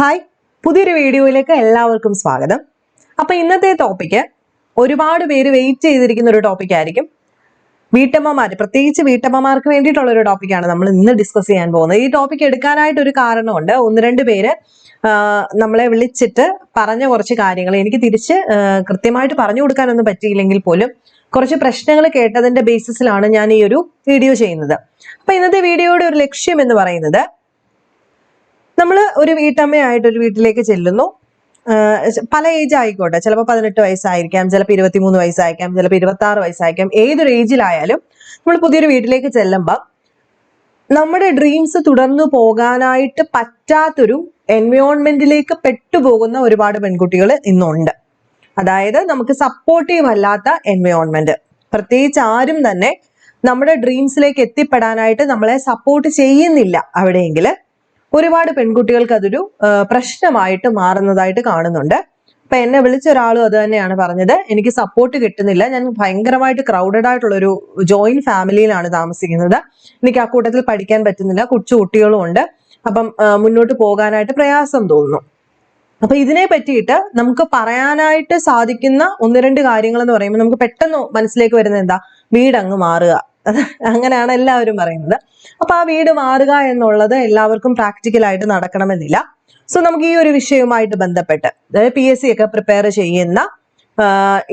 Hi പുതിയൊരു വീഡിയോയിലേക്ക് എല്ലാവർക്കും സ്വാഗതം. അപ്പൊ ഇന്നത്തെ ടോപ്പിക്ക് ഒരുപാട് പേര് വെയിറ്റ് ചെയ്തിരിക്കുന്ന ഒരു ടോപ്പിക് ആയിരിക്കും. വീട്ടമ്മമാർ പ്രത്യേകിച്ച് വീട്ടമ്മമാർക്ക് വേണ്ടിയിട്ടുള്ള ഒരു ടോപ്പിക്കാണ് നമ്മൾ ഇന്ന് ഡിസ്കസ് ചെയ്യാൻ പോകുന്നത്. ഈ ടോപ്പിക് എടുക്കാനായിട്ട് ഒരു കാരണമുണ്ട്. ഒന്ന് രണ്ട് പേര് നമ്മളെ വിളിച്ചിട്ട് പറഞ്ഞ കുറച്ച് കാര്യങ്ങൾ എനിക്ക് തിരിച്ച് കൃത്യമായിട്ട് പറഞ്ഞു കൊടുക്കാനൊന്നും പറ്റിയില്ലെങ്കിൽ പോലും കുറച്ച് പ്രശ്നങ്ങൾ കേട്ടതിന്റെ ബേസിസിലാണ് ഞാൻ ഈ ഒരു വീഡിയോ ചെയ്യുന്നത്. അപ്പൊ ഇന്നത്തെ വീഡിയോയുടെ ഒരു ലക്ഷ്യം എന്ന് പറയുന്നത് നമ്മൾ ഒരു വീട്ടമ്മയായിട്ട് ഒരു വീട്ടിലേക്ക് ചെല്ലുന്നു. പല ഏജ് ആയിക്കോട്ടെ. ചിലപ്പോൾ പതിനെട്ട് വയസ്സായിരിക്കാം ചിലപ്പോൾ ഇരുപത്തിമൂന്ന് വയസ്സായിരിക്കാം ചിലപ്പോൾ ഇരുപത്തി ആറ് വയസ്സായിരിക്കാം. ഏതൊരു ഏജിലായാലും നമ്മൾ പുതിയൊരു വീട്ടിലേക്ക് ചെല്ലുമ്പോൾ നമ്മുടെ ഡ്രീംസ് തുടർന്നു പോകാനായിട്ട് പറ്റാത്തൊരു എൻവയോൺമെന്റിലേക്ക് പെട്ടുപോകുന്ന ഒരുപാട് പെൺകുട്ടികൾ ഇന്നുണ്ട്. അതായത് നമുക്ക് സപ്പോർട്ടീവ് അല്ലാത്ത എൻവയോൺമെന്റ് പ്രത്യേകിച്ച് ആരും തന്നെ നമ്മുടെ ഡ്രീംസിലേക്ക് എത്തിപ്പെടാനായിട്ട് നമ്മളെ സപ്പോർട്ട് ചെയ്യുന്നില്ല അവിടെയെങ്കിൽ ഒരുപാട് പെൺകുട്ടികൾക്ക് അതൊരു പ്രശ്നമായിട്ട് മാറുന്നതായിട്ട് കാണുന്നുണ്ട്. അപ്പൊ എന്നെ വിളിച്ച ഒരാളും അത് തന്നെയാണ് പറഞ്ഞത്. എനിക്ക് സപ്പോർട്ട് കിട്ടുന്നില്ല. ഞാൻ ഭയങ്കരമായിട്ട് ക്രൗഡഡ് ആയിട്ടുള്ള ഒരു ജോയിന്റ് ഫാമിലിയിലാണ് താമസിക്കുന്നത്. എനിക്ക് ആ കൂട്ടത്തിൽ പഠിക്കാൻ പറ്റുന്നില്ല. കൊച്ചു കുട്ടികളും ഉണ്ട്. അപ്പം മുന്നോട്ട് പോകാനായിട്ട് പ്രയാസം തോന്നുന്നു. അപ്പൊ ഇതിനെ പറ്റിയിട്ട് നമുക്ക് പറയാനായിട്ട് സാധിക്കുന്ന ഒന്ന് രണ്ട് കാര്യങ്ങൾ എന്ന് പറയുമ്പോൾ നമുക്ക് പെട്ടെന്ന് മനസ്സിലേക്ക് വരുന്നത് എന്താ? വീടങ്ങ് മാറുക. അങ്ങനെയാണ് എല്ലാവരും പറയുന്നത്. അപ്പൊ ആ വീട് മാറുക എന്നുള്ളത് എല്ലാവർക്കും പ്രാക്ടിക്കൽ ആയിട്ട് നടക്കണമെന്നില്ല. സോ നമുക്ക് ഈ ഒരു വിഷയവുമായിട്ട് ബന്ധപ്പെട്ട് അതായത് പി എസ് സി ഒക്കെ പ്രിപ്പയർ ചെയ്യുന്ന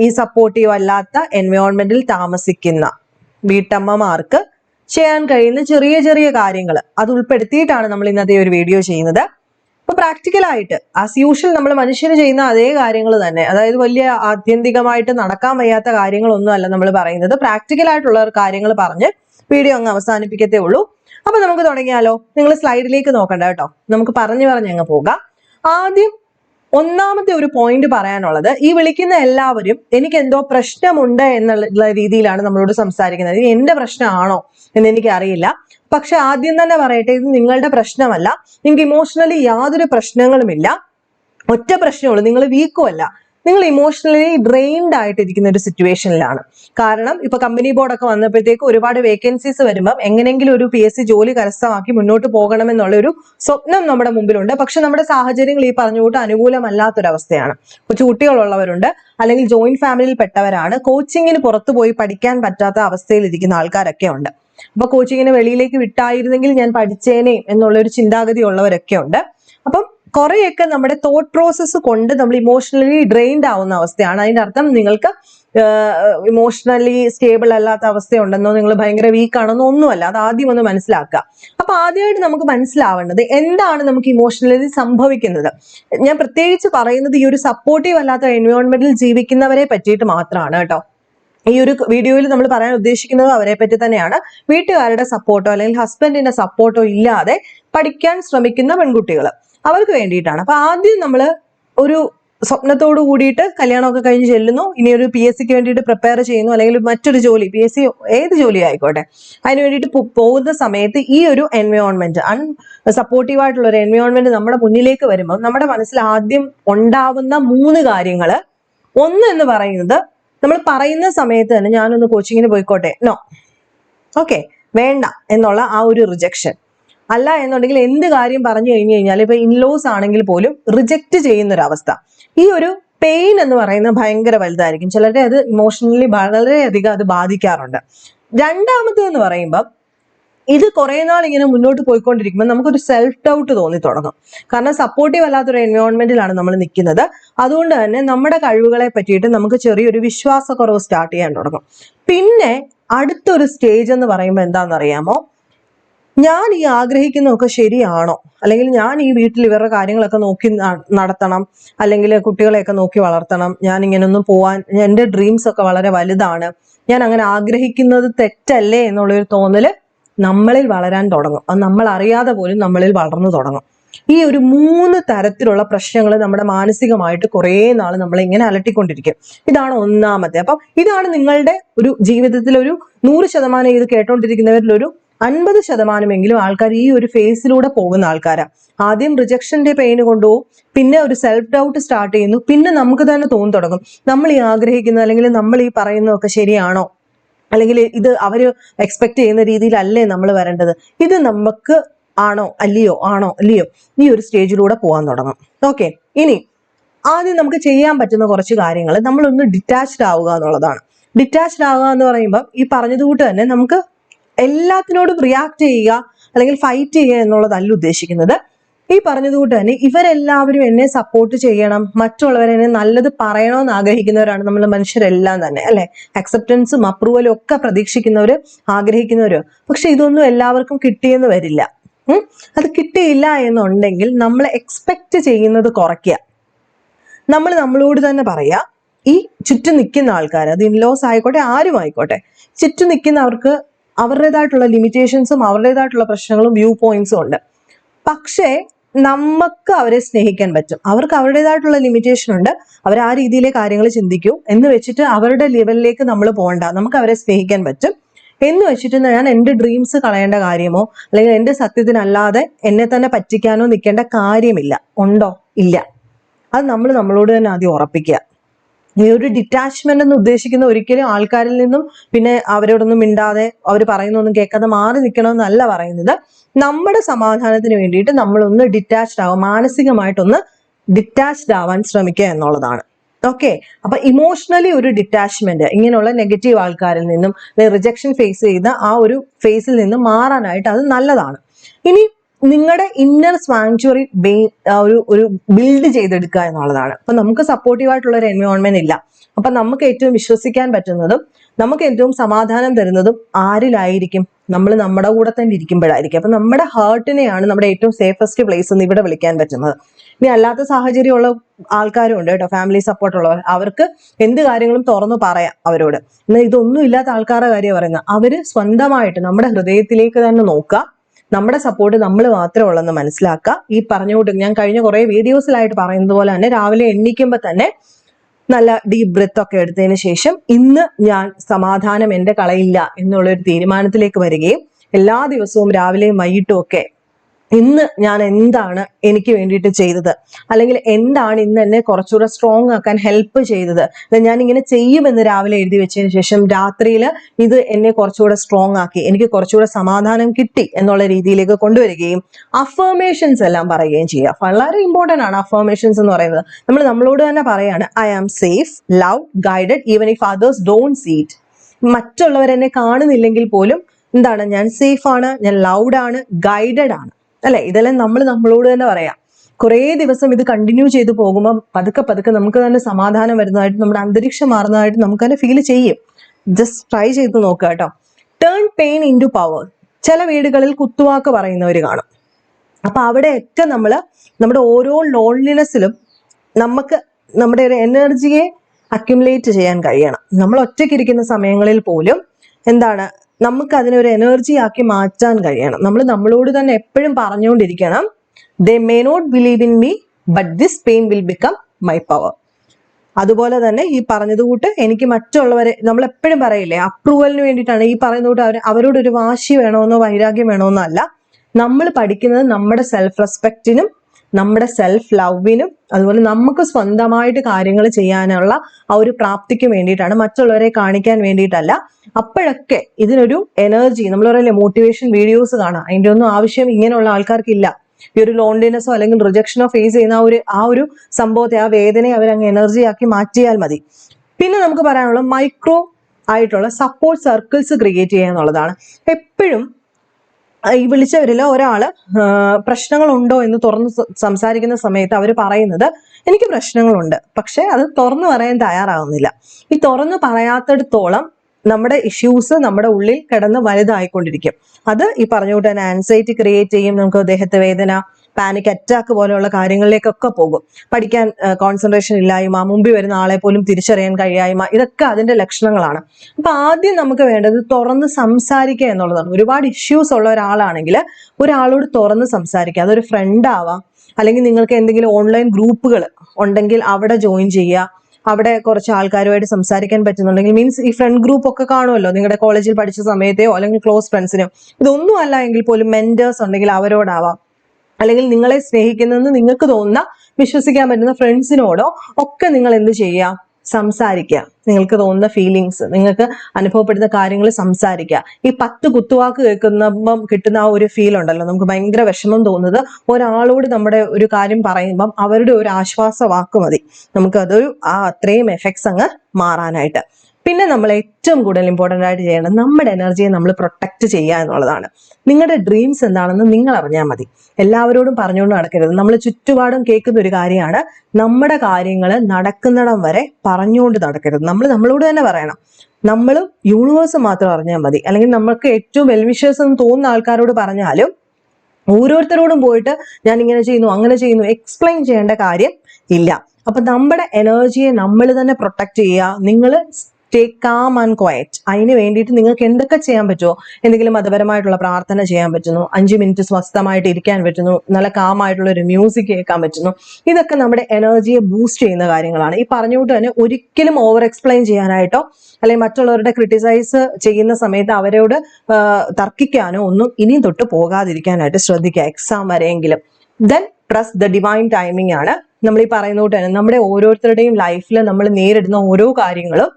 ഈ സപ്പോർട്ടീവ് അല്ലാത്ത എൻവയോൺമെന്റിൽ താമസിക്കുന്ന വീട്ടമ്മമാർക്ക് ചെയ്യാൻ കഴിയുന്ന ചെറിയ ചെറിയ കാര്യങ്ങൾ അത് ഉൾപ്പെടുത്തിയിട്ടാണ് നമ്മൾ ഇന്നത്തെ ഒരു വീഡിയോ ചെയ്യുന്നത്. അപ്പൊ പ്രാക്ടിക്കലായിട്ട് ആസ് യൂഷ്വൽ നമ്മൾ മനുഷ്യന് ചെയ്യുന്ന അതേ കാര്യങ്ങൾ തന്നെ. അതായത് വലിയ ആത്യന്തികമായിട്ട് നടക്കാൻ വയ്യാത്ത കാര്യങ്ങളൊന്നും അല്ല നമ്മൾ പറയുന്നത്. പ്രാക്ടിക്കൽ ആയിട്ടുള്ള കാര്യങ്ങൾ പറഞ്ഞ് വീഡിയോ അങ്ങ് അവസാനിപ്പിക്കത്തേ ഉള്ളൂ. അപ്പൊ നമുക്ക് തുടങ്ങിയാലോ? നിങ്ങൾ സ്ലൈഡിലേക്ക് നോക്കണ്ട കേട്ടോ. നമുക്ക് പറഞ്ഞു പറഞ്ഞ് അങ്ങ് പോകാം. ആദ്യം ഒന്നാമത്തെ ഒരു പോയിന്റ് പറയാനുള്ളത് ഈ വിളിക്കുന്ന എല്ലാവരും എനിക്ക് എന്തോ പ്രശ്നമുണ്ട് എന്നുള്ള രീതിയിലാണ് നമ്മളോട് സംസാരിക്കുന്നത്. എന്റെ പ്രശ്നമാണോ എന്ന് എനിക്ക് അറിയില്ല പക്ഷെ ആദ്യം തന്നെ പറയട്ടെ ഇത് നിങ്ങളുടെ പ്രശ്നമല്ല. നിങ്ങൾക്ക് ഇമോഷണലി യാതൊരു പ്രശ്നങ്ങളുമില്ല. ഒറ്റ പ്രശ്നമുള്ളൂ നിങ്ങൾ വീക്കും അല്ല. നിങ്ങൾ ഇമോഷണലി ഡ്രെയിൻഡ് ആയിട്ടിരിക്കുന്ന ഒരു സിറ്റുവേഷനിലാണ് കാരണം ഇപ്പൊ കമ്പനി ബോർഡൊക്കെ വന്നപ്പോഴത്തേക്ക് ഒരുപാട് വേക്കൻസീസ് വരുമ്പോൾ എങ്ങനെയെങ്കിലും ഒരു പി എസ് സി ജോലി കരസ്ഥമാക്കി മുന്നോട്ട് പോകണം എന്നുള്ള ഒരു സ്വപ്നം നമ്മുടെ മുമ്പിലുണ്ട്. പക്ഷെ നമ്മുടെ സാഹചര്യങ്ങൾ ഈ പറഞ്ഞുകൂട്ട് അനുകൂലമല്ലാത്തൊരവസ്ഥയാണ്. കൊച്ചു കുട്ടികളുള്ളവരുണ്ട് അല്ലെങ്കിൽ ജോയിന്റ് ഫാമിലിയിൽ പെട്ടവരാണ് കോച്ചിങ്ങിന് പുറത്തു പോയി പഠിക്കാൻ പറ്റാത്ത അവസ്ഥയിൽ ഇരിക്കുന്ന ആൾക്കാരൊക്കെ ഉണ്ട്. അപ്പൊ കോച്ചിങ്ങിന് വെളിയിലേക്ക് വിട്ടായിരുന്നെങ്കിൽ ഞാൻ പഠിച്ചേനെ എന്നുള്ള ഒരു ചിന്താഗതി ഉള്ളവരൊക്കെ ഉണ്ട്. അപ്പം കുറെയൊക്കെ നമ്മുടെ തോട്ട് പ്രോസസ്സ് കൊണ്ട് നമ്മൾ ഇമോഷണലി ഡ്രെയിൻഡ് ആവുന്ന അവസ്ഥയാണ്. അതിന്റെ അർത്ഥം നിങ്ങൾക്ക് ഇമോഷണലി സ്റ്റേബിൾ അല്ലാത്ത അവസ്ഥയുണ്ടെന്നോ നിങ്ങൾ ഭയങ്കര വീക്ക് ആണെന്നോ ഒന്നുമല്ല. അത് ആദ്യം ഒന്ന് മനസ്സിലാക്കുക. അപ്പൊ ആദ്യമായിട്ട് നമുക്ക് മനസ്സിലാവേണ്ടത് എന്താണ് നമുക്ക് ഇമോഷണലി സംഭവിക്കുന്നത്? ഞാൻ പ്രത്യേകിച്ച് പറയുന്നത് ഈ ഒരു സപ്പോർട്ടീവ് അല്ലാത്ത എൻവയോൺമെന്റിൽ ജീവിക്കുന്നവരെ പറ്റിയിട്ട് മാത്രമാണ് കേട്ടോ. ഈ ഒരു വീഡിയോയിൽ നമ്മൾ പറയാൻ ഉദ്ദേശിക്കുന്നത് അവരെ പറ്റി തന്നെയാണ്. വീട്ടുകാരുടെ സപ്പോർട്ടോ അല്ലെങ്കിൽ ഹസ്ബൻഡിന്റെ സപ്പോർട്ടോ ഇല്ലാതെ പഠിക്കാൻ ശ്രമിക്കുന്ന പെൺകുട്ടികൾ അവർക്ക് വേണ്ടിയിട്ടാണ്. അപ്പൊ ആദ്യം നമ്മൾ ഒരു സ്വപ്നത്തോട് കൂടിയിട്ട് കല്യാണമൊക്കെ കഴിഞ്ഞ് ചെല്ലുന്നു. ഇനി ഒരു പി എസ് സിക്ക് വേണ്ടിയിട്ട് പ്രിപ്പയർ ചെയ്യുന്നു. അല്ലെങ്കിൽ മറ്റൊരു ജോലി പി എസ് സി ഏത് ജോലി ആയിക്കോട്ടെ. അതിന് വേണ്ടിയിട്ട് പോകുന്ന സമയത്ത് ഈ ഒരു എൻവയോൺമെന്റ് അൺ സപ്പോർട്ടീവ് ആയിട്ടുള്ള ഒരു എൻവയോൺമെന്റ് നമ്മുടെ മുന്നിലേക്ക് വരുമ്പോൾ നമ്മുടെ മനസ്സിൽ ആദ്യം ഉണ്ടാവുന്ന മൂന്ന് കാര്യങ്ങൾ. ഒന്ന് എന്ന് പറയുന്നത് നമ്മൾ പറയുന്ന സമയത്ത് തന്നെ ഞാനൊന്ന് കോച്ചിങ്ങിന് പോയിക്കോട്ടെ. നോ ഓക്കെ വേണ്ട എന്നുള്ള ആ ഒരു റിജക്ഷൻ അല്ല എന്നുണ്ടെങ്കിൽ എന്ത് കാര്യം പറഞ്ഞു കഴിഞ്ഞു കഴിഞ്ഞാൽ ഇപ്പൊ ഇൻലോസ് ആണെങ്കിൽ പോലും റിജക്റ്റ് ചെയ്യുന്ന ഒരു അവസ്ഥ ഈ ഒരു പെയിൻ എന്ന് പറയുന്നത് ഭയങ്കര വലുതായിരിക്കും. ചിലരെ അത് ഇമോഷണലി വളരെയധികം അത് ബാധിക്കാറുണ്ട്. രണ്ടാമത്തേന്ന് പറയുമ്പോൾ ഇത് കുറെ നാൾ ഇങ്ങനെ മുന്നോട്ട് പോയിക്കൊണ്ടിരിക്കുമ്പോൾ നമുക്കൊരു സെൽഫ് ഡൗട്ട് തോന്നി തുടങ്ങും കാരണം സപ്പോർട്ടീവ് അല്ലാത്തൊരു എൻവയോൺമെന്റിലാണ് നമ്മൾ നിൽക്കുന്നത്. അതുകൊണ്ട് തന്നെ നമ്മുടെ കഴിവുകളെ പറ്റിയിട്ട് നമുക്ക് ചെറിയൊരു വിശ്വാസക്കുറവ് സ്റ്റാർട്ട് ചെയ്യാൻ തുടങ്ങും. പിന്നെ അടുത്തൊരു സ്റ്റേജ് എന്ന് പറയുമ്പോൾ എന്താണെന്നറിയാമോ? ഞാൻ ഈ ആഗ്രഹിക്കുന്നതൊക്കെ ശരിയാണോ? അല്ലെങ്കിൽ ഞാൻ ഈ വീട്ടിൽ ഇവരുടെ കാര്യങ്ങളൊക്കെ നോക്കി നടത്തണം. അല്ലെങ്കിൽ കുട്ടികളെയൊക്കെ നോക്കി വളർത്തണം. ഞാൻ ഇങ്ങനൊന്നും പോവാൻ എന്റെ ഡ്രീംസ് ഒക്കെ വളരെ വലുതാണ്. ഞാൻ അങ്ങനെ ആഗ്രഹിക്കുന്നത് തെറ്റല്ലേ എന്നുള്ളൊരു തോന്നൽ നമ്മളിൽ വളരാൻ തുടങ്ങും. അത് നമ്മൾ അറിയാതെ പോലും നമ്മളിൽ വളർന്നു തുടങ്ങും. ഈ ഒരു മൂന്ന് തരത്തിലുള്ള പ്രശ്നങ്ങൾ നമ്മുടെ മാനസികമായിട്ട് കുറേ നാൾ നമ്മൾ ഇങ്ങനെ അലട്ടിക്കൊണ്ടിരിക്കും. ഇതാണ് ഒന്നാമത്തെ. അപ്പം ഇതാണ് നിങ്ങളുടെ ഒരു ജീവിതത്തിൽ ഒരു നൂറ് ശതമാനം ഇത് കേട്ടോണ്ടിരിക്കുന്നവരിൽ ഒരു അൻപത് ശതമാനമെങ്കിലും ആൾക്കാർ ഈ ഒരു ഫേസിലൂടെ പോകുന്ന ആൾക്കാരാ. ആദ്യം റിജക്ഷന്റെ പെയിന് കൊണ്ടുപോകും. പിന്നെ ഒരു സെൽഫ് ഡൗട്ട് സ്റ്റാർട്ട് ചെയ്യുന്നു. പിന്നെ നമുക്ക് തന്നെ തോന്നി തുടങ്ങും. നമ്മൾ ഈ ആഗ്രഹിക്കുന്ന അല്ലെങ്കിൽ നമ്മൾ ഈ പറയുന്നതൊക്കെ ശരിയാണോ? അല്ലെങ്കിൽ ഇത് അവർ എക്സ്പെക്ട് ചെയ്യുന്ന രീതിയിലല്ലേ നമ്മൾ വരേണ്ടത്? ഇത് നമുക്ക് ആണോ അല്ലയോ? ആണോ അല്ലയോ ഈ ഒരു സ്റ്റേജിലൂടെ പോകാൻ തുടങ്ങും. ഓക്കെ ഇനി ആദ്യം നമുക്ക് ചെയ്യാൻ പറ്റുന്ന കുറച്ച് കാര്യങ്ങൾ. നമ്മളൊന്ന് ഡിറ്റാച്ച്ഡ് ആവുക എന്നുള്ളതാണ്. ഡിറ്റാച്ച്ഡ് ആവുക എന്ന് പറയുമ്പോൾ ഈ പറഞ്ഞതുകൂട്ട് തന്നെ നമുക്ക് എല്ലാത്തിനോടും റിയാക്ട് ചെയ്യുക അല്ലെങ്കിൽ ഫൈറ്റ് ചെയ്യുക എന്നുള്ളതല്ല ഉദ്ദേശിക്കുന്നത്. ഈ പറഞ്ഞതുകൊണ്ട് തന്നെ ഇവരെല്ലാവരും എന്നെ സപ്പോർട്ട് ചെയ്യണം മറ്റുള്ളവരെ എന്നെ നല്ലത് പറയണമെന്ന് ആഗ്രഹിക്കുന്നവരാണ് നമ്മൾ മനുഷ്യരെല്ലാം തന്നെ അല്ലെ? അക്സെപ്റ്റൻസും അപ്രൂവലും ഒക്കെ പ്രതീക്ഷിക്കുന്നവര് ആഗ്രഹിക്കുന്നവര്. പക്ഷെ ഇതൊന്നും എല്ലാവർക്കും കിട്ടിയെന്ന് വരില്ല? അത് കിട്ടിയില്ല എന്നുണ്ടെങ്കിൽ നമ്മൾ എക്സ്പെക്ട് ചെയ്യുന്നത് കുറയ്ക്കുക. നമ്മൾ നമ്മളോട് തന്നെ പറയുക ഈ ചുറ്റും നിൽക്കുന്ന ആൾക്കാർ അത് ഇൻലോസ് ആയിക്കോട്ടെ ആരും ആയിക്കോട്ടെ ചുറ്റും നിൽക്കുന്നവർക്ക് അവരുടേതായിട്ടുള്ള ലിമിറ്റേഷൻസും അവരുടേതായിട്ടുള്ള പ്രശ്നങ്ങളും വ്യൂ പോയിന്റ്സും ഉണ്ട്. പക്ഷേ നമുക്ക് അവരെ സ്നേഹിക്കാൻ പറ്റും. അവർക്ക് അവരുടേതായിട്ടുള്ള ലിമിറ്റേഷൻ ഉണ്ട്. അവർ ആ രീതിയിലെ കാര്യങ്ങൾ ചിന്തിക്കൂ. എന്ന് വെച്ചിട്ട് അവരുടെ ലെവലിലേക്ക് നമ്മൾ പോകണ്ട. നമുക്ക് അവരെ സ്നേഹിക്കാൻ പറ്റും. എന്ന് വെച്ചിട്ട് ഞാൻ എന്റെ ഡ്രീംസ് കളയേണ്ട കാര്യമോ അല്ലെങ്കിൽ എന്റെ സത്യത്തിനല്ലാതെ എന്നെ തന്നെ പറ്റിക്കാനോ നിൽക്കേണ്ട കാര്യമില്ല. ഉണ്ടോ? ഇല്ല. അത് നമ്മൾ നമ്മളോട് തന്നെ ആദ്യം ഉറപ്പിക്കുക. ഈ ഒരു ഡിറ്റാച്ച്മെന്റ് എന്ന് ഉദ്ദേശിക്കുന്ന ഒരിക്കലും ആൾക്കാരിൽ നിന്നും പിന്നെ അവരോടൊന്നും മിണ്ടാതെ അവർ പറയുന്നൊന്നും കേൾക്കാതെ മാറി നിൽക്കണമെന്നല്ല പറയുന്നത്. നമ്മുടെ സമാധാനത്തിന് വേണ്ടിയിട്ട് നമ്മളൊന്ന് ഡിറ്റാച്ച്ഡ് ആവാം മാനസികമായിട്ടൊന്ന് ഡിറ്റാച്ച്ഡ് ആവാൻ ശ്രമിക്കുക എന്നുള്ളതാണ്. ഓക്കെ അപ്പൊ ഇമോഷണലി ഒരു ഡിറ്റാച്ച്മെന്റ് ഇങ്ങനെയുള്ള നെഗറ്റീവ് ആൾക്കാരിൽ നിന്നും റിജക്ഷൻ ഫേസ് ചെയ്യുന്ന ആ ഒരു ഫേസിൽ നിന്നും മാറാനായിട്ട് അത് നല്ലതാണ്. ഇനി നിങ്ങളുടെ ഇന്നർ സ്വാങ്ച്വറി ഒരു ഒരു ബിൽഡ് ചെയ്തെടുക്കുക എന്നുള്ളതാണ്. അപ്പൊ നമുക്ക് സപ്പോർട്ടീവ് ആയിട്ടുള്ള ഒരു എൻവയോൺമെന്റ് ഇല്ല. അപ്പൊ നമുക്ക് ഏറ്റവും വിശ്വസിക്കാൻ പറ്റുന്നതും നമുക്ക് ഏറ്റവും സമാധാനം തരുന്നതും ആരിലായിരിക്കും? നമ്മൾ നമ്മുടെ കൂടെ തന്നെ ഇരിക്കുമ്പോഴായിരിക്കും. അപ്പൊ നമ്മുടെ ഹാർട്ടിനെയാണ് നമ്മുടെ ഏറ്റവും സേഫസ്റ്റ് പ്ലേസ് എന്ന് ഇവിടെ വിളിക്കാൻ പറ്റുന്നത്. ഇനി അല്ലാത്ത സാഹചര്യമുള്ള ആൾക്കാരും ഉണ്ട് കേട്ടോ. ഫാമിലി സപ്പോർട്ട് ഉള്ളവർ. അവർക്ക് എന്ത് കാര്യങ്ങളും തുറന്നു പറയാം അവരോട്. എന്നാൽ ഇതൊന്നും ഇല്ലാത്ത ആൾക്കാരുടെ കാര്യം പറയുന്നത് അവർ സ്വന്തമായിട്ട് നമ്മുടെ ഹൃദയത്തിലേക്ക് തന്നെ നോക്കുക. നമ്മുടെ സപ്പോർട്ട് നമ്മൾ മാത്രമേ ഉള്ളെന്ന് മനസ്സിലാക്കുക ഈ പറഞ്ഞുകൊണ്ട് ഞാൻ കഴിഞ്ഞ കുറെ വീഡിയോസിലായിട്ട് പറയുന്നത് പോലെ തന്നെ രാവിലെ എണ്ണിക്കുമ്പോൾ തന്നെ നല്ല ഡീപ് ബ്രെത്ത് ഒക്കെ എടുത്തതിന് ശേഷം ഇന്ന് ഞാൻ സമാധാനം എന്റെ കളയില്ല എന്നുള്ളൊരു തീരുമാനത്തിലേക്ക് വരികയും എല്ലാ ദിവസവും രാവിലെയും വൈകിട്ടും ഒക്കെ ഇന്ന് ഞാൻ എന്താണ് എനിക്ക് വേണ്ടിയിട്ട് ചെയ്തത്? അല്ലെങ്കിൽ എന്താണ് ഇന്ന് എന്നെ കുറച്ചുകൂടെ സ്ട്രോങ് ആക്കാൻ ഹെൽപ്പ് ചെയ്തത്? ഞാൻ ഇങ്ങനെ ചെയ്യുമെന്ന് രാവിലെ എഴുതി വെച്ചതിന് ശേഷം രാത്രിയിൽ ഇത് എന്നെ കുറച്ചുകൂടെ സ്ട്രോങ് ആക്കി എനിക്ക് കുറച്ചുകൂടെ സമാധാനം കിട്ടി എന്നുള്ള രീതിയിലേക്ക് കൊണ്ടുവരികയും അഫർമേഷൻസ് എല്ലാം പറയുകയും ചെയ്യുക. വളരെ ഇമ്പോർട്ടന്റ് ആണ് അഫർമേഷൻസ് എന്ന് പറയുന്നത്. നമ്മൾ നമ്മളോട് തന്നെ പറയാണ് I am safe love guided even if others don't see it മറ്റുള്ളവർ എന്നെ കാണുന്നില്ലെങ്കിൽ പോലും എന്താണ് ഞാൻ സേഫ് ആണ് ഞാൻ ലൗഡ് ആണ് ഗൈഡഡ് ആണ്. അല്ലെ? ഇതെല്ലാം നമ്മൾ നമ്മളോട് തന്നെ പറയാം. കുറേ ദിവസം ഇത് കണ്ടിന്യൂ ചെയ്തു പോകുമ്പോൾ പതുക്കെ പതുക്കെ നമുക്ക് തന്നെ സമാധാനം വരുന്നതായിട്ട് നമ്മുടെ അന്തരീക്ഷം മാറുന്നതായിട്ട് നമുക്ക് തന്നെ ഫീൽ ചെയ്യും. ജസ്റ്റ് ട്രൈ ചെയ്ത് നോക്കുക കേട്ടോ. Turn pain into power ചില വീടുകളിൽ കുത്തുവാക്ക് പറയുന്നവർ കാണും. അപ്പൊ അവിടെയൊക്കെ നമ്മൾ നമ്മുടെ ഓരോ ലോൺലിനെസ്സിലും നമുക്ക് നമ്മുടെ ഒരു എനർജിയെ അക്യുമുലേറ്റ് ചെയ്യാൻ കഴിയണം. നമ്മൾ ഒറ്റയ്ക്കിരിക്കുന്ന സമയങ്ങളിൽ പോലും എന്താണ് നമുക്ക് അതിനെ ഒരു എനർജി ആക്കി മാറ്റാൻ കഴിയണം. നമ്മൾ നമ്മളോട് തന്നെ എപ്പോഴും പറഞ്ഞുകൊണ്ടിരിക്കണം they may not believe in me but this pain will become my power അതുപോലെ തന്നെ ഈ പറഞ്ഞത് കൂട്ട് എനിക്ക് മറ്റുള്ളവരെ നമ്മൾ എപ്പോഴും പറയില്ലേ അപ്രൂവലിന് വേണ്ടിയിട്ടാണ് ഈ പറയുന്ന കൂട്ട് അവർ അവരോടൊരു വാശി വേണമെന്നോ വൈരാഗ്യം വേണമെന്നോ അല്ല. നമ്മൾ പഠിക്കുന്നത് നമ്മുടെ സെൽഫ് റെസ്പെക്റ്റിനും നമ്മുടെ സെൽഫ് ലവിനും അതുപോലെ നമുക്ക് സ്വന്തമായിട്ട് കാര്യങ്ങൾ ചെയ്യാനുള്ള ആ ഒരു പ്രാപ്തിക്ക് വേണ്ടിയിട്ടാണ് മറ്റുള്ളവരെ കാണിക്കാൻ വേണ്ടിയിട്ടല്ല. അപ്പോഴൊക്കെ ഇതിനൊരു എനർജി നമ്മൾ പറയല്ലേ മോട്ടിവേഷൻ വീഡിയോസ് കാണാം. അതിന്റെ ഒന്നും ആവശ്യം ഇങ്ങനെയുള്ള ആൾക്കാർക്കില്ല. ഈ ഒരു ലോൺലിനെസ്സോ അല്ലെങ്കിൽ റിജക്ഷനോ ഫേസ് ചെയ്യുന്ന ആ ഒരു ആ ഒരു സംഭവത്തെ ആ വേദനയെ അവരങ്ങ് എനർജി ആക്കി മാറ്റിയാൽ മതി. പിന്നെ നമുക്ക് പറയാനുള്ള മൈക്രോ ആയിട്ടുള്ള സപ്പോർട്ട് സർക്കിൾസ് ക്രിയേറ്റ് ചെയ്യുക എന്നുള്ളതാണ്. എപ്പോഴും ഈ വിളിച്ചവരിൽ ഒരാൾ പ്രശ്നങ്ങളുണ്ടോ എന്ന് തുറന്ന് സംസാരിക്കുന്ന സമയത്ത് അവർ പറയുന്നത് എനിക്ക് പ്രശ്നങ്ങളുണ്ട്. പക്ഷെ അത് തുറന്നു പറയാൻ തയ്യാറാവുന്നില്ല. ഈ തുറന്നു പറയാത്തടത്തോളം നമ്മുടെ ഇഷ്യൂസ് നമ്മുടെ ഉള്ളിൽ കിടന്ന് വലുതായിക്കൊണ്ടിരിക്കും. അത് ഈ പറഞ്ഞുകൊണ്ട് തന്നെ ആൻസൈറ്റി ക്രിയേറ്റ് ചെയ്യും നമുക്ക് ദേഹത്ത് വേദന പാനിക് അറ്റാക്ക് പോലെയുള്ള കാര്യങ്ങളിലേക്കൊക്കെ പോകും. പഠിക്കാൻ കോൺസെൻട്രേഷൻ ഇല്ലായ്മ മുമ്പിൽ വരുന്ന ആളെ പോലും തിരിച്ചറിയാൻ കഴിയായ്മ ഇതൊക്കെ അതിന്റെ ലക്ഷണങ്ങളാണ്. അപ്പൊ ആദ്യം നമുക്ക് വേണ്ടത് തുറന്ന് സംസാരിക്കുക എന്നുള്ളതാണ്. ഒരുപാട് ഇഷ്യൂസ് ഉള്ള ഒരാളാണെങ്കിൽ ഒരാളോട് തുറന്ന് സംസാരിക്കുക. അതൊരു ഫ്രണ്ട് ആവാം. അല്ലെങ്കിൽ നിങ്ങൾക്ക് എന്തെങ്കിലും ഓൺലൈൻ ഗ്രൂപ്പുകൾ ഉണ്ടെങ്കിൽ അവിടെ ജോയിൻ ചെയ്യുക. അവിടെ കുറച്ച് ആൾക്കാരുമായിട്ട് സംസാരിക്കാൻ പറ്റുന്നുണ്ടെങ്കിൽ മീൻസ് ഈ ഫ്രണ്ട് ഗ്രൂപ്പ് ഒക്കെ കാണുമല്ലോ. നിങ്ങളുടെ കോളേജിൽ പഠിച്ച സമയത്തെയോ അല്ലെങ്കിൽ ക്ലോസ് ഫ്രണ്ട്സിനെയോ ഇതൊന്നും അല്ല എങ്കിൽ പോലും മെന്റേഴ്സ് ഉണ്ടെങ്കിൽ അവരോടാവാം. അല്ലെങ്കിൽ നിങ്ങളെ സ്നേഹിക്കുന്നെന്ന് നിങ്ങൾക്ക് തോന്നുന്ന വിശ്വസിക്കാൻ പറ്റുന്ന ഫ്രണ്ട്സിനോടോ ഒക്കെ നിങ്ങൾ എന്ത് ചെയ്യുക? സംസാരിക്കുക. നിങ്ങൾക്ക് തോന്നുന്ന ഫീലിങ്സ് നിങ്ങൾക്ക് അനുഭവപ്പെടുന്ന കാര്യങ്ങൾ സംസാരിക്കുക. ഈ പത്ത് കുത്തുവാക്ക് കേൾക്കുമ്പം കിട്ടുന്ന ആ ഒരു ഫീൽ ഉണ്ടല്ലോ. നമുക്ക് ഭയങ്കര വിഷമം തോന്നുന്നത് ഒരാളോട് നമ്മുടെ ഒരു കാര്യം പറയുമ്പം അവരുടെ ഒരു ആശ്വാസ വാക്ക് മതി. നമുക്ക് അതൊരു ആ അത്രയും എഫക്ട്സ് അങ്ങ് മാറാനായിട്ട്. പിന്നെ നമ്മൾ ഏറ്റവും കൂടുതൽ ഇമ്പോർട്ടന്റ് ആയിട്ട് ചെയ്യേണ്ടത് നമ്മുടെ എനർജിയെ നമ്മൾ പ്രൊട്ടക്റ്റ് ചെയ്യുക എന്നുള്ളതാണ്. നിങ്ങളുടെ ഡ്രീംസ് എന്താണെന്ന് നിങ്ങൾ അറിഞ്ഞാൽ മതി. എല്ലാവരോടും പറഞ്ഞുകൊണ്ട് നടക്കരുത്. നമ്മൾ ചുറ്റുപാടും കേൾക്കുന്ന ഒരു കാര്യമാണ്. നമ്മുടെ കാര്യങ്ങൾ നടക്കുന്നിടം വരെ പറഞ്ഞുകൊണ്ട് നടക്കരുത്. നമ്മൾ നമ്മളോട് തന്നെ പറയണം. നമ്മൾ യൂണിവേഴ്സ് മാത്രം അറിഞ്ഞാൽ മതി. അല്ലെങ്കിൽ നമുക്ക് ഏറ്റവും വെൽവിഷേഴ്സ് എന്ന് തോന്നുന്ന ആൾക്കാരോട് പറഞ്ഞാലും ഓരോരുത്തരോടും പോയിട്ട് ഞാൻ ഇങ്ങനെ ചെയ്യുന്നു അങ്ങനെ ചെയ്യുന്നു എക്സ്പ്ലെയിൻ ചെയ്യേണ്ട കാര്യം ഇല്ല. അപ്പൊ നമ്മുടെ എനർജിയെ നമ്മൾ തന്നെ പ്രൊട്ടക്ട് ചെയ്യുക. നിങ്ങൾ സ്റ്റേ കാം ആൻഡ് ക്വയറ്റ് അതിന് വേണ്ടിയിട്ട് നിങ്ങൾക്ക് എന്തൊക്കെ ചെയ്യാൻ പറ്റുമോ എന്തെങ്കിലും മതപരമായിട്ടുള്ള പ്രാർത്ഥന ചെയ്യാൻ പറ്റുന്നു അഞ്ച് മിനിറ്റ് സ്വസ്ഥമായിട്ട് ഇരിക്കാൻ പറ്റുന്നു നല്ല കാം ആയിട്ടുള്ള ഒരു മ്യൂസിക് കേൾക്കാൻ പറ്റുന്നു ഇതൊക്കെ നമ്മുടെ എനർജിയെ ബൂസ്റ്റ് ചെയ്യുന്ന കാര്യങ്ങളാണ്. ഈ പറഞ്ഞുകൊണ്ട് തന്നെ ഒരിക്കലും ഓവർ എക്സ്പ്ലെയിൻ ചെയ്യാനായിട്ടോ അല്ലെങ്കിൽ മറ്റുള്ളവരുടെ ക്രിട്ടിസൈസ് ചെയ്യുന്ന സമയത്ത് അവരോട് തർക്കിക്കാനോ ഒന്നും ഇനിയും തൊട്ട് പോകാതിരിക്കാനായിട്ട് ശ്രദ്ധിക്കുക exam വരെയെങ്കിലും. Then press the divine timing ആണ്. നമ്മൾ ഈ പറയുന്ന തന്നെ നമ്മുടെ ഓരോരുത്തരുടെയും ലൈഫിൽ നമ്മൾ നേരിടുന്ന ഓരോ കാര്യങ്ങളും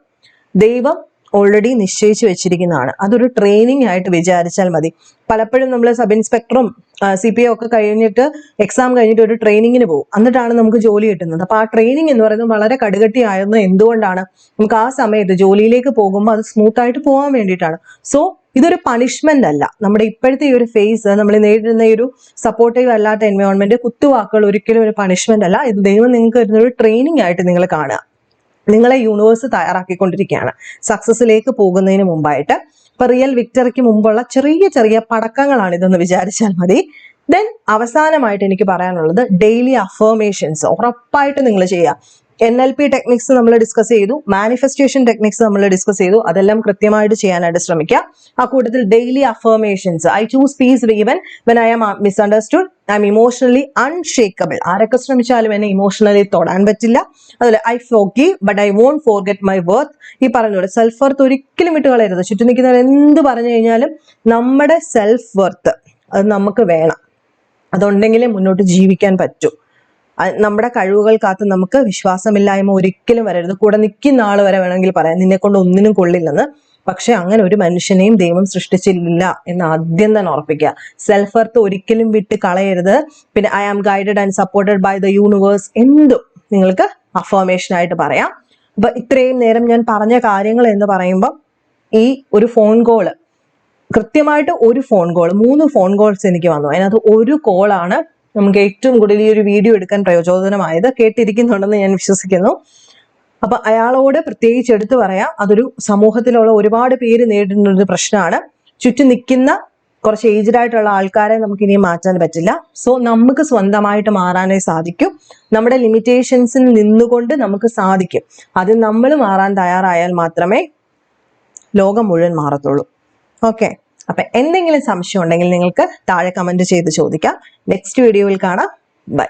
ദൈവം ഓൾറെഡി നിശ്ചയിച്ചു വെച്ചിരിക്കുന്നതാണ്. അതൊരു ട്രെയിനിങ് ആയിട്ട് വിചാരിച്ചാൽ മതി. പലപ്പോഴും നമ്മൾ സബ് ഇൻസ്പെക്ടറും സി പി ഒക്കെ കഴിഞ്ഞിട്ട് എക്സാം കഴിഞ്ഞിട്ട് ഒരു ട്രെയിനിങ്ങിന് പോകും. എന്നിട്ടാണ് നമുക്ക് ജോലി കിട്ടുന്നത്. അപ്പൊ ആ ട്രെയിനിങ് എന്ന് പറയുന്നത് വളരെ കടുകട്ടി ആയിരുന്നത് എന്തുകൊണ്ടാണ്? നമുക്ക് ആ സമയത്ത് ജോലിയിലേക്ക് പോകുമ്പോൾ അത് സ്മൂത്ത് ആയിട്ട് പോകാൻ വേണ്ടിയിട്ടാണ്. സോ ഇതൊരു പണിഷ്മെന്റ് അല്ല. നമ്മുടെ ഇപ്പോഴത്തെ ഈ ഒരു ഫേസ് നമ്മൾ നേരിടുന്ന ഈ ഒരു സപ്പോർട്ടീവ് അല്ലാത്ത എൻവയോൺമെന്റ് കുത്തുവാക്കുകൾ ഒരിക്കലും ഒരു പണിഷ്മെന്റ് അല്ല. ഇത് ദൈവം നിങ്ങൾക്ക് ഒരു ട്രെയിനിങ് ആയിട്ട് നിങ്ങൾ കാണുക. നിങ്ങളെ യൂണിവേഴ്സ് തയ്യാറാക്കിക്കൊണ്ടിരിക്കുകയാണ്. സക്സസ്സിലേക്ക് പോകുന്നതിന് മുമ്പായിട്ട് ഇപ്പൊ റിയൽ വിക്ടറിക്ക് മുമ്പുള്ള ചെറിയ ചെറിയ പടക്കങ്ങളാണ് ഇതെന്ന് വിചാരിച്ചാൽ മതി. ദെൻ അവസാനമായിട്ട് എനിക്ക് പറയാനുള്ളത് ഡെയിലി അഫർമേഷൻസ് ഉറപ്പായിട്ട് നിങ്ങൾ ചെയ്യുക. എൻ എൽ പി ടെക്നിക്സ് നമ്മൾ ഡിസ്കസ് ചെയ്തു. മാനിഫെസ്റ്റേഷൻ ടെക്നിക്സ് നമ്മൾ ഡിസ്കസ് ചെയ്തു. അതെല്ലാം കൃത്യമായിട്ട് ചെയ്യാനായിട്ട് ശ്രമിക്കുക ആ കൂട്ടത്തിൽ daily affirmations I choose peace even when I am misunderstood I am emotionally unshakable ആരൊക്കെ ശ്രമിച്ചാലും എന്നെ ഇമോഷണലി തൊടാൻ പറ്റില്ല. അതുപോലെ I forgive but I won't forget my worth ഈ പറഞ്ഞ സെൽഫ് വർത്ത് ഒരിക്കലും വിട്ട് കളയരുത്. ചുറ്റും നിൽക്കുന്നവർ എന്ത് പറഞ്ഞു കഴിഞ്ഞാലും നമ്മുടെ സെൽഫ് വർത്ത് അത് നമുക്ക് വേണം. അതുണ്ടെങ്കിലേ മുന്നോട്ട് ജീവിക്കാൻ പറ്റൂ. നമ്മുടെ കഴിവുകൾക്കകത്ത് നമുക്ക് വിശ്വാസമില്ലായ്മ ഒരിക്കലും വരരുത്. കൂടെ നിൽക്കുന്ന ആൾ വരെ വേണമെങ്കിൽ പറയാം. നിന്നെ കൊണ്ട് ഒന്നിനും കൊള്ളില്ലെന്ന്. പക്ഷെ അങ്ങനെ ഒരു മനുഷ്യനെയും ദൈവം സൃഷ്ടിച്ചില്ല എന്ന് ആദ്യം തന്നെ ഉറപ്പിക്കുക. സെൽഫ് വർത്ത് ഒരിക്കലും വിട്ട് കളയരുത്. പിന്നെ I am guided and supported by the universe എന്തും നിങ്ങൾക്ക് അഫർമേഷൻ ആയിട്ട് പറയാം. അപ്പൊ ഇത്രയും നേരം ഞാൻ പറഞ്ഞ കാര്യങ്ങൾ എന്ന് പറയുമ്പോൾ ഈ ഒരു ഫോൺ കോൾ കൃത്യമായിട്ട് ഒരു ഫോൺ കോൾ മൂന്ന് ഫോൺ കോൾസ് എനിക്ക് വന്നു. അതിനകത്ത് ഒരു കോളാണ് നമുക്ക് ഏറ്റവും കൂടുതൽ ഈ ഒരു വീഡിയോ എടുക്കാൻ പ്രയോജനമായത് കേട്ടിരിക്കുന്നുണ്ടെന്ന് ഞാൻ വിശ്വസിക്കുന്നു. അപ്പൊ അയാളോട് പ്രത്യേകിച്ച് എടുത്തു പറയാം. അതൊരു സമൂഹത്തിലുള്ള ഒരുപാട് പേര് നേരിടുന്ന ഒരു പ്രശ്നമാണ്. ചുറ്റും നിൽക്കുന്ന കുറച്ച് ഏജ്ഡ് ആയിട്ടുള്ള ആൾക്കാരെ നമുക്ക് ഇനിയും മാറ്റാൻ പറ്റില്ല. സോ നമുക്ക് സ്വന്തമായിട്ട് മാറാനേ സാധിക്കും. നമ്മുടെ ലിമിറ്റേഷൻസിൽ നിന്നുകൊണ്ട് നമുക്ക് സാധിക്കും. അത് നമ്മൾ മാറാൻ തയ്യാറായാൽ മാത്രമേ ലോകം മുഴുവൻ മാറത്തുള്ളൂ. ഓക്കെ അപ്പൊ എന്തെങ്കിലും സംശയം ഉണ്ടെങ്കിൽ നിങ്ങൾക്ക് താഴെ കമന്റ് ചെയ്ത് ചോദിക്കാം. നെക്സ്റ്റ് വീഡിയോയിൽ കാണാം. ബൈ